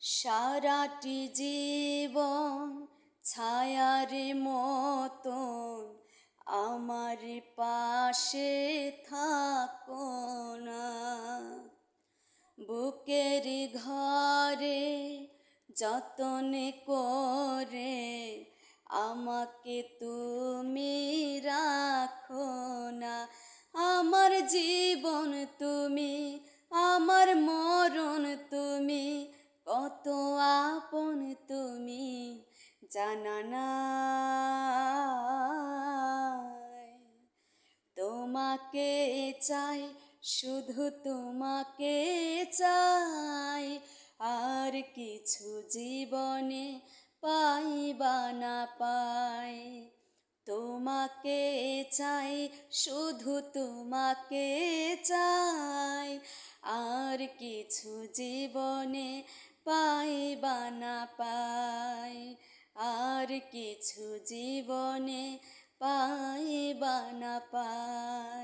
সারাটি জীবন ছায়ার মতন আমার পাশে থাকো না। বুকের ঘরে যতন করে আমাকে তুমি রাখো না। আমার জীবন তুমি, আমার কত আপন তুমি জানা নাই। তোমাকে চাই, শুধু তোমাকে চাই। আর কিছু জীবনে পাইবা না পাই। তোমাকে চাই, শুধু তোমাকে চাই। আর কিছু জীবনে পাইবা না পাই আর কিছু জীবনে পাই বা না পাই।